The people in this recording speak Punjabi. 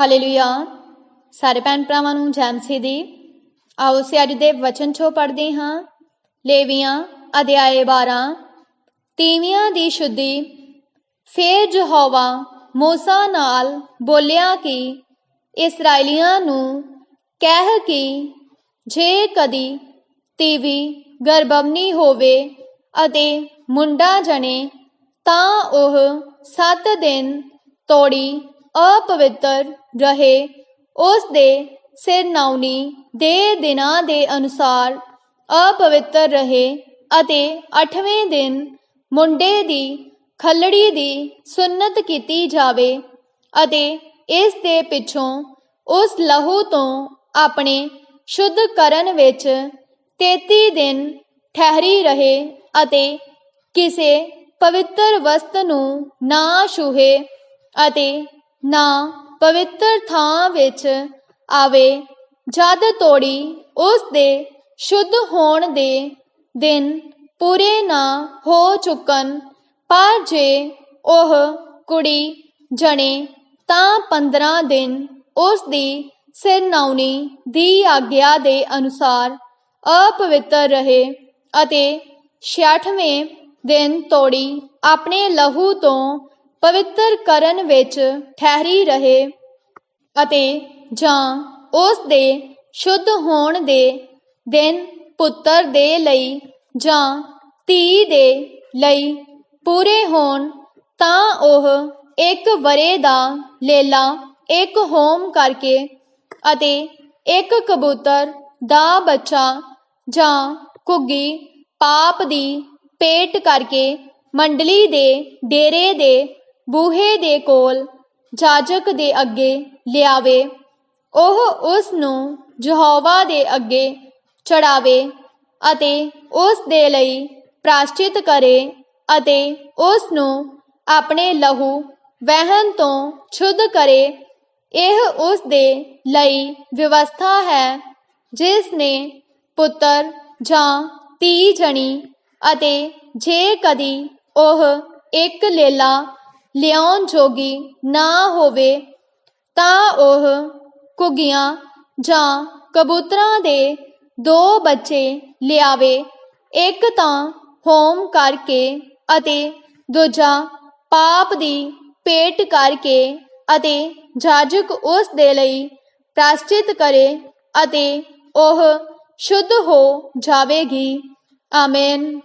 ਹਾਲੇਲੂਇਆ ਸਾਰੇ ਭੈਣ ਭਰਾਵਾਂ ਨੂੰ ਜੈਮ ਸੀ ਦੀ। ਆਓ ਸੇ ਅੱਜ ਦੇ ਵਚਨ ਚੋਂ ਪੜ੍ਹਦੇ ਹਾਂ। ਲੇਵੀਆਂ, ਅਧਿਆਏ 12 ਤੀਵੀਆਂ ਦੀ ਸ਼ੁੱਧੀ। ਫੇਰ ਜਹੋਵਾ ਮੂਸਾ ਨਾਲ ਬੋਲਿਆ ਕਿ ਇਸرائیਲੀਆਂ ਨੂੰ ਕਹਿ ਕਿ ਜੇ ਕਦੀ ਤੀਵੀ ਗਰਭਵਨੀ ਹੋਵੇ ਅਤੇ ਮੁੰਡਾ ਜਣੇ ਤਾਂ ਉਹ 7 ਦਿਨ ਤੋੜੀ ਅਪਵਿੱਤਰ ਰਹੇ, ਉਸ ਦੇ ਸਿਰ ਨਾਉਨੀ ਦੇ ਦਿਨਾਂ ਦੇ ਅਨੁਸਾਰ ਅਪਵਿੱਤਰ ਰਹੇ ਅਤੇ 8ਵੇਂ ਦਿਨ ਮੁੰਡੇ ਦੀ ਖੱਲੜੀ ਦੀ ਸੁੰਨਤ ਕੀਤੀ ਜਾਵੇ ਅਤੇ ਇਸ ਦੇ ਪਿੱਛੋਂ ਉਸ ਲਹੂ ਤੋਂ ਆਪਣੇ ਸ਼ੁੱਧ ਕਰਨ ਵਿੱਚ 33 ਦਿਨ ਠਹਿਰੀ ਰਹੇ ਅਤੇ ਕਿਸੇ ਪਵਿੱਤਰ ਵਸਤ ਨੂੰ ਨਾ ਛੂਹੇ ਅਤੇ ਨਾ ਪਵਿੱਤਰ ਥਾਂ ਵਿੱਚ ਆਵੇ, ਜਦ ਤੋੜੀ ਉਸ ਦੇ ਸ਼ੁੱਧ ਹੋਣ ਦੇ ਦਿਨ ਪੂਰੇ ਨਾ ਹੋ ਚੁੱਕਣ, ਪਰ ਜੇ ਉਹ ਕੁੜੀ ਜਣੇ ਤਾਂ 15 ਦਿਨ ਉਸ ਦੀ ਸਿਰ ਦੀ ਆਗਿਆ ਦੇ ਅਨੁਸਾਰ ਅਪਵਿੱਤਰ ਰਹੇ ਅਤੇ 66ਵੇਂ ਦਿਨ ਤੋੜੀ ਆਪਣੇ ਲਹੂ ਤੋਂ ਪਵਿੱਤਰ ਕਰਨ ਵਿੱਚ ਠਹਿਰੀ ਰਹੇ ਅਤੇ ਜਾਂ ਉਸ ਦੇ ਸ਼ੁੱਧ ਹੋਣ ਦੇ ਦਿਨ ਪੁੱਤਰ ਦੇ ਲਈ ਜਾਂ ਧੀ ਦੇ ਲਈ ਪੂਰੇ ਹੋਣ, ਤਾਂ ਉਹ ਇੱਕ ਵਰੇ ਦਾ ਲੇਲਾ, ਇੱਕ ਹੋਮ ਕਰਕੇ ਅਤੇ ਇੱਕ ਕਬੂਤਰ ਦਾ ਬੱਚਾ ਜਾਂ ਘੁੱਗੀ ਪਾਪ ਦੀ ਪੇਟ ਕਰਕੇ ਮੰਡਲੀ ਦੇ ਡੇਰੇ ਦੇ ਬੂਹੇ ਦੇ ਕੋਲ ਜਾਜਕ ਦੇ ਅੱਗੇ ਲਿਆਵੇ, ਉਹ ਉਸ ਨੂੰ ਯਹੋਵਾ ਦੇ ਅੱਗੇ ਚੜਾਵੇ ਅਤੇ ਉਸ ਦੇ ਲਈ ਪ੍ਰਾਸ਼ਚਿਤ ਕਰੇ ਅਤੇ ਉਸ ਨੂੰ ਆਪਣੇ ਲਹੂ ਵਹਿਣ ਤੋਂ ਛੁੱਧ ਕਰੇ। ਇਹ ਉਸ ਦੇ ਲਈ ਵਿਵਸਥਾ ਹੈ, ਜਿਸ ਨੇ ਪੁੱਤਰ ਜਾਂ ਧੀ ਜਣੀ ਅਤੇ ਜੇ ਕਦੀ ਉਹ ਇੱਕ ਲੇਲਾ ਲਿਆਉਣ ਜੋਗੀ ਨਾ ਹੋਵੇ, ਤਾਂ ਉਹ ਕੁਗੀਆਂ ਜਾਂ ਕਬੂਤਰਾਂ ਦੇ ਦੋ ਬੱਚੇ ਲਿਆਵੇ, ਇੱਕ ਤਾਂ ਹੋਮ ਕਰਕੇ ਅਤੇ ਦੂਜਾ ਪਾਪ ਦੀ ਪੇਟ ਕਰਕੇ ਅਤੇ ਜਾਜਕ ਉਸ ਦੇ ਲਈ ਪ੍ਰਾਸ਼ਚਿਤ ਕਰੇ ਅਤੇ ਉਹ ਸ਼ੁੱਧ ਹੋ ਜਾਵੇਗੀ। ਆਮੇਨ।